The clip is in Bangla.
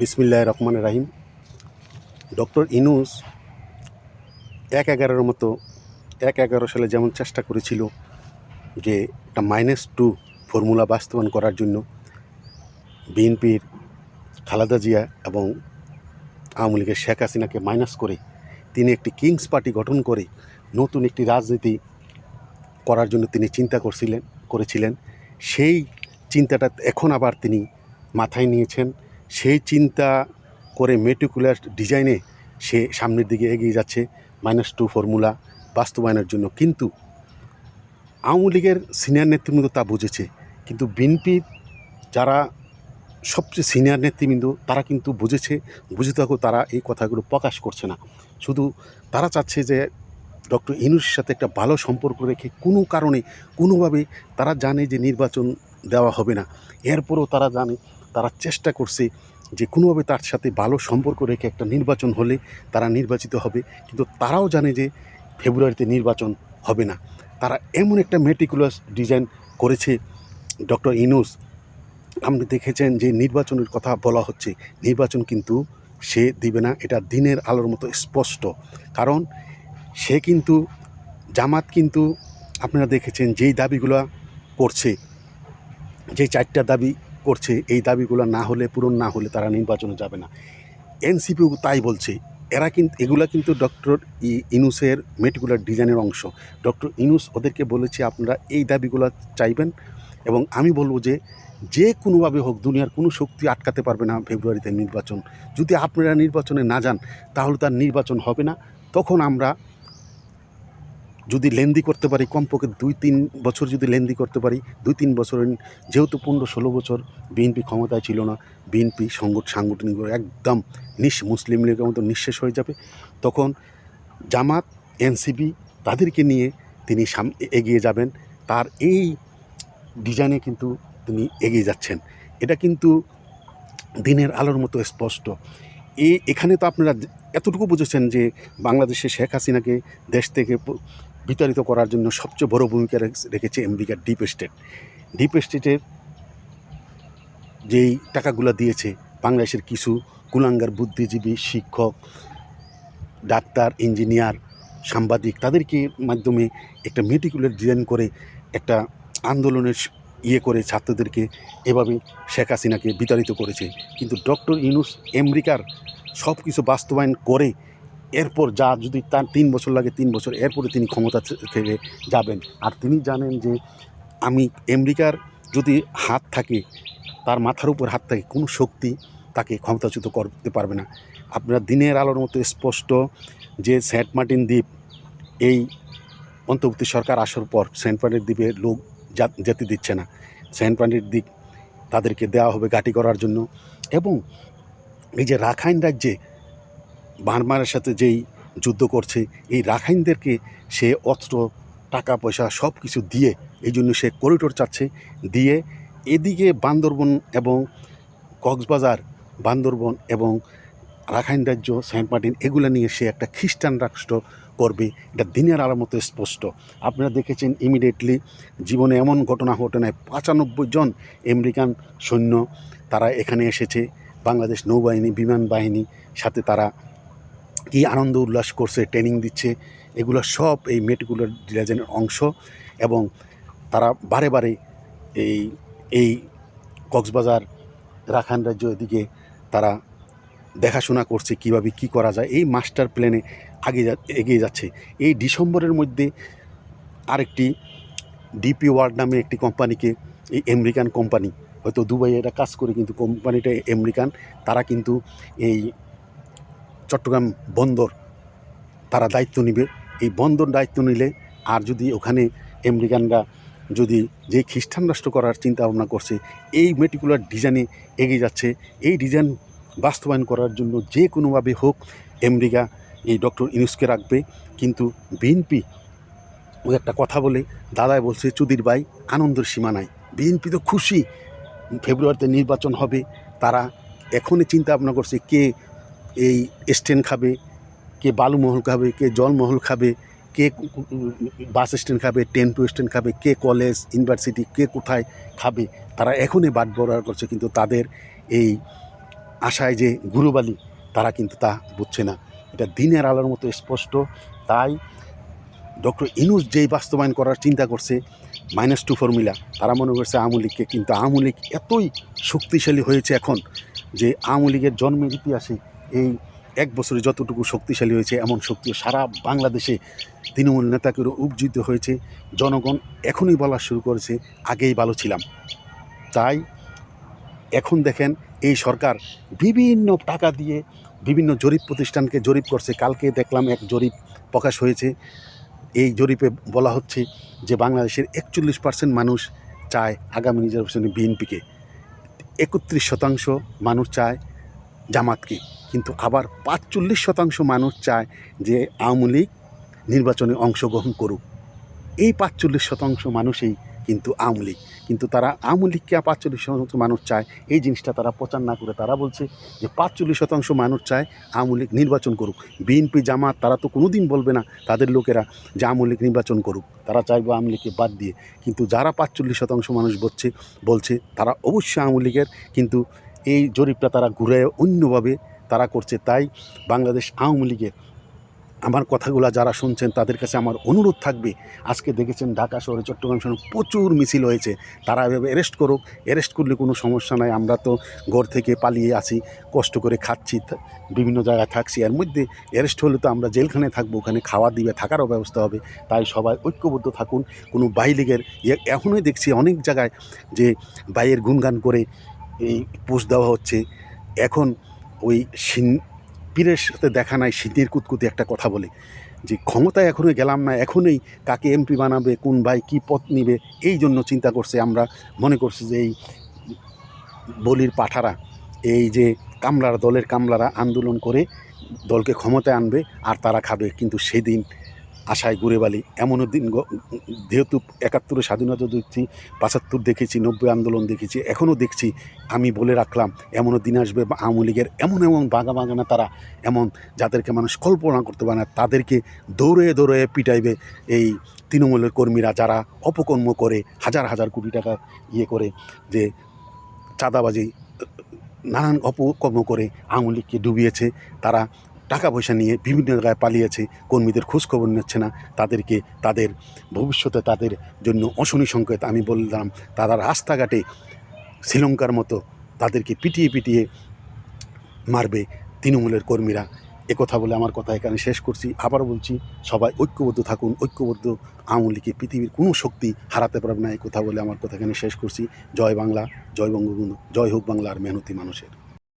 বিসমিল্লাহ রহমান রাহিম। ডক্টর ইনুস এক এগারোর মতো, এক এগারো সালে যেমন চেষ্টা করেছিল যে একটা মাইনাস টু ফর্মুলা বাস্তবায়ন করার জন্য, বিএনপির খালেদা জিয়া এবং আওয়ামী লীগের শেখ হাসিনাকে মাইনাস করে তিনি একটি কিংস পার্টি গঠন করে নতুন একটি রাজনীতি করার জন্য তিনি চিন্তা করছিলেন, করেছিলেন। সেই চিন্তাটা এখন আবার তিনি মাথায় নিয়েছেন। সেই চিন্তা করে মেটিকুলার ডিজাইনে সে সামনের দিকে এগিয়ে যাচ্ছে মাইনাস টু ফর্মুলা বাস্তবায়নের জন্য। কিন্তু আওয়ামী লীগের সিনিয়র নেতৃবৃন্দ তা বুঝেছে, কিন্তু বিএনপির যারা সবচেয়ে সিনিয়র নেতৃবৃন্দ, তারা কিন্তু বুঝেছে, বুঝে থাকো তারা এই কথাগুলো প্রকাশ করছে না। শুধু তারা চাচ্ছে যে ডক্টর ইনুসের সাথে একটা ভালো সম্পর্ক রেখে কোনো কারণে, কোনোভাবে তারা জানে যে নির্বাচন দেওয়া হবে না। এরপরেও তারা জানে তারা চেষ্টা করছে যে কোনোভাবে তার সাথে ভালো সম্পর্ক রেখে একটা নির্বাচন হলে তারা নির্বাচিত হবে। কিন্তু তারাও জানে যে ফেব্রুয়ারিতে নির্বাচন হবে না। তারা এমন একটা মেটিকুলাস ডিজাইন করেছে। ডক্টর ইনুস, আপনি দেখেছেন যে নির্বাচনের কথা বলা হচ্ছে। নির্বাচন কিন্তু সে দিবে না, এটা দিনের আলোর মতো স্পষ্ট। কারণ সে কিন্তু, জামাত কিন্তু আপনারা দেখেছেন যেই দাবিগুলো করছে, যে চারটা দাবি করছে, এই দাবিগুলো না হলে, পূরণ না হলে তারা নির্বাচনে যাবে না। এনসিপিও তাই বলছে। এরা কিন্তু এগুলা কিন্তু ডক্টর ইনুসের মেটিকুলার ডিজাইনের অংশ। ডক্টর ইনুস ওদেরকে বলেছে, আপনারা এই দাবিগুলো চাইবেন এবং আমি বলব যে যে কোনোভাবে হোক, দুনিয়ার কোনো শক্তি আটকাতে পারবে না ফেব্রুয়ারিতে নির্বাচন। যদি আপনারা নির্বাচনে না যান, তাহলে তার নির্বাচন হবে না। তখন আমরা যদি লেন্দি করতে পারি, কমপক্ষে দুই তিন বছর যদি লেন্দি করতে পারি, দুই তিন বছর যেহেতু পনেরো ষোলো বছর বিএনপি ক্ষমতায় ছিল না, বিএনপি সংগঠ সাংগঠনিক একদম নিঃ মুসলিম লীগের মতো নিঃশেষ হয়ে যাবে, তখন জামাত, এনসিপি তাদেরকে নিয়ে তিনি সাম এগিয়ে যাবেন। তার এই ডিজাইনে কিন্তু তিনি এগিয়ে যাচ্ছেন। এটা কিন্তু দিনের আলোর মতো স্পষ্ট। এ এখানে তো আপনারা এতটুকু বুঝেছেন যে বাংলাদেশে শেখ হাসিনাকে দেশ থেকে বিতাড়িত করার জন্য সবচেয়ে বড় ভূমিকা রেখ- রেখেছে আমেরিকার ডিপ স্টেট ডিপ স্টেটের যেই টাকাগুলো দিয়েছে, বাংলাদেশের কিছু কুলাঙ্গার বুদ্ধিজীবী, শিক্ষক, ডাক্তার, ইঞ্জিনিয়ার, সাংবাদিক, তাদেরকে মাধ্যমে একটা মেটিকুলার ডিজাইন করে একটা আন্দোলনের ইয়ে করে ছাত্রদেরকে এভাবে শেখ হাসিনাকে বিতাড়িত করেছে। কিন্তু ডক্টর ইউনুস আমেরিকার সব কিছু বাস্তবায়ন করে এরপর যা যদি তার তিন বছর লাগে, তিন বছর, এরপরে তিনি ক্ষমতা থেকে যাবেন। আর তিনি জানেন যে আমি আমেরিকার যদি হাত থাকে, তার মাথার উপর হাত থাকে, কোনো শক্তি তাকে ক্ষমতাচ্যুত করতে পারবে না। আপনারা দিনের আলোর মতো স্পষ্ট যে সেন্ট মার্টিন দ্বীপ, এই অন্তর্বর্তী সরকার আসার পর সেন্ট মার্টিন দ্বীপে লোক যেতে দিচ্ছে না। সেন্ট মার্টিন দ্বীপ তাদেরকে দেওয়া হবে গাটি করার জন্য এবং এই যে রাখাইন রাজ্যে বার্মার সাথে যেই যুদ্ধ করছে, এই রাখাইনদেরকে সে অস্ত্র, টাকা, পয়সা সব কিছু দিয়ে, এই জন্য সে করিডোর চাচ্ছে, দিয়ে এদিকে বান্দরবন এবং কক্সবাজার বান্দরবন এবং রাখাইন রাজ্য, সেন্ট মার্টিন, এগুলো নিয়ে সে একটা খ্রিস্টান রাষ্ট্র করবে। এটা দিনের আলোর মতো স্পষ্ট। আপনারা দেখেছেন ইমিডিয়েটলি জীবনে এমন ঘটনা ঘটনায় পঁচানব্বই জন আমেরিকান সৈন্য তারা এখানে এসেছে। বাংলাদেশ নৌবাহিনী, বিমান বাহিনী সাথে তারা কী আনন্দ উল্লাস করছে ট্রেনিং দিচ্ছে, এগুলো সব এই মেটগুলোর ডিজাইনের অংশ এবং তারা বারে বারে এই এই কক্সবাজার রাখান রাজ্য এদিকে তারা দেখাশোনা করছে কীভাবে কি করা যায়, এই মাস্টার প্ল্যানে আগে এগিয়ে যাচ্ছে। এই ডিসেম্বরের মধ্যে আরেকটি ডিপি ওয়ার্ল্ড নামে একটি কোম্পানিকে এই আমেরিকান কোম্পানি হয়তো দুবাইয়ে এটা কাজ করে, কিন্তু কোম্পানিটা আমেরিকান তারা কিন্তু এই চট্টগ্রাম বন্দর, তারা দায়িত্ব নিবে। এই বন্দর দায়িত্ব নিলে আর যদি ওখানে আমেরিকানরা যদি যে খ্রিস্টান রাষ্ট্র করার চিন্তা ভাবনা করছে, এই মেটিকুলার ডিজাইনে এগিয়ে যাচ্ছে, এই ডিজাইন বাস্তবায়ন করার জন্য যে কোনোভাবে হোক আমেরিকা এই ডক্টর ইনুসকে রাখবে। কিন্তু বিএনপি ওই একটা কথা বলে, দাদাই বলছে, চুদির ভাই, আনন্দের সীমা নাই। বিএনপি তো খুশি, ফেব্রুয়ারিতে নির্বাচন হবে, তারা এখনই চিন্তা ভাবনা করছে কে এই স্ট্যান্ড খাবে, কে বালুমহল খাবে, কে জলমহল খাবে, কে বাস স্ট্যান্ড খাবে টেন টু স্ট্যান্ড খাবে, কে কলেজ, ইউনিভার্সিটি, কে কোথায় খাবে, তারা এখনই বাদ ব্যবহার করছে, কিন্তু তাদের এই আশায় যে গুরুবালি, তারা কিন্তু তা বুঝছে না। এটা দিনের আলোর মতো স্পষ্ট, তাই ডক্টর ইনুস যেই বাস্তবায়ন করার চিন্তা করছে মাইনাস টু ফর্মুলা তারা মনে করছে আওয়ামী লীগকে, কিন্তু আওয়ামী লীগ এতই শক্তিশালী হয়েছে এখন, যে আওয়ামী লীগের জন্মের ইতিহাসে এই এক বছরে যতটুকু শক্তিশালী হয়েছে, এমন শক্তি সারা বাংলাদেশে তৃণমূল নেতাকে উপজিত হয়েছে। জনগণ এখনই বলা শুরু করেছে, আগেই ভালো ছিলাম। তাই এখন দেখেন, এই সরকার বিভিন্ন টাকা দিয়ে বিভিন্ন জরিপ প্রতিষ্ঠানকে জরিপ করছে। কালকে দেখলাম এক জরিপ প্রকাশ হয়েছে। এই জরিপে বলা হচ্ছে যে, বাংলাদেশের একচল্লিশ পার্সেন্ট মানুষ চায় আগামী নির্বাচনে বিএনপিকে। একত্রিশ শতাংশ মানুষ চায় জামাতকে। কিন্তু আবার পাঁচচল্লিশ শতাংশ মানুষ চায় যে আওয়ামী লীগ নির্বাচনে অংশগ্রহণ করুক। এই পাঁচচল্লিশ শতাংশ মানুষই কিন্তু আওয়ামী লীগ। কিন্তু তারা আওয়ামী লীগকে পাঁচচল্লিশ শতাংশ মানুষ চায়, এই জিনিসটা তারা প্রচার না করে। তারা বলছে যে পাঁচচল্লিশ শতাংশ মানুষ চায় আওয়ামী লীগ নির্বাচন করুক। বিএনপি, জামাত তারা তো কোনো দিন বলবে না তাদের লোকেরা যে আওয়ামী লীগ নির্বাচন করুক। তারা চাইবে আওয়ামী লীগকে বাদ দিয়ে। কিন্তু যারা পাঁচচল্লিশ শতাংশ মানুষ বলছে বলছে তারা অবশ্যই আওয়ামী লীগের। কিন্তু এই জরিপটা তারা ঘুরে অন্যভাবে তারা করছে তাই বাংলাদেশ আওয়ামী লীগের আমার কথাগুলো যারা শুনছেন, তাদের কাছে আমার অনুরোধ থাকবে, আজকে দেখেছেন ঢাকা শহরে চট্টগ্রাম শহরে প্রচুর মিছিল হয়েছে, তারা এভাবে অ্যারেস্ট করুক অ্যারেস্ট করলে কোনো সমস্যা নাই, আমরা তো ঘর থেকে পালিয়ে আছি, কষ্ট করে খাচ্ছি বিভিন্ন জায়গায় থাকছি, এর মধ্যে অ্যারেস্ট হলে তো আমরা জেলখানে থাকব, ওখানে খাওয়া দিবে, থাকারও ব্যবস্থা হবে, তাই সবাই ঐক্যবদ্ধ থাকুন, কোনো বাই লীগের, এ- এখনই দেখছি অনেক জায়গায় যে বাইয়ের গুণগান করে এই পোস্ট দেওয়া হচ্ছে, এখন ওই সিন পীরের সাথে দেখা নাই শীতের কুতকুতি একটা কথা বলে, যে ক্ষমতায় এখনই গেলাম না, এখনই কাকে এমপি বানাবে, কোন ভাই কী পথ নিবে, এই জন্য চিন্তা করছে আমরা, মনে করছি যে এই বলির পাঠারা, এই যে কামলার দলের কামলারা আন্দোলন করে দলকে ক্ষমতায় আনবে, আর তারা খাবে, কিন্তু সেদিন আশায় ঘুরে বালি এমনও দিন যেহেতু একাত্তরে স্বাধীনতা দেখছি পাঁচাত্তর দেখেছি, নব্বই আন্দোলন দেখেছি, এখনও দেখছি, আমি বলে রাখলাম, এমনও দিন আসবে আওয়ামী লীগের এমন এমন বাগা বাগানা তারা, এমন যাদেরকে মানুষ কল্পনা করতে পারে না, তাদেরকে দৌড়ে দৌড়ে পিটাইবে এই তৃণমূলের কর্মীরা যারা অপকর্ম করে, হাজার হাজার কোটি টাকা ইয়ে করে, যে চাঁদাবাজি, নানান অপকর্ম করে আওয়ামী লীগকে ডুবিয়েছে, তারা টাকা পয়সা নিয়ে বিভিন্ন জায়গায় পালিয়েছে, কর্মীদের খোঁজখবর নিচ্ছে না, তাদেরকে তাদের ভবিষ্যতে তাদের জন্য অশনি সংকেত আমি বললাম, তারা রাস্তাঘাটে শ্রীলঙ্কার মতো তাদেরকে পিটিয়ে পিটিয়ে মারবে তৃণমূলের কর্মীরা। কথা বলে আমার কথা এখানে শেষ করছি। আবার বলছি, সবাই ঐক্যবদ্ধ থাকুন, ঐক্যবদ্ধ আওয়ামী লীগকে পৃথিবীর কোনো শক্তি হারাতে পারবে না কথা বলে আমার কথা এখানে শেষ করছি। জয় বাংলা, জয় বঙ্গবন্ধু, জয় হোক বাংলার মেহনতি মানুষের।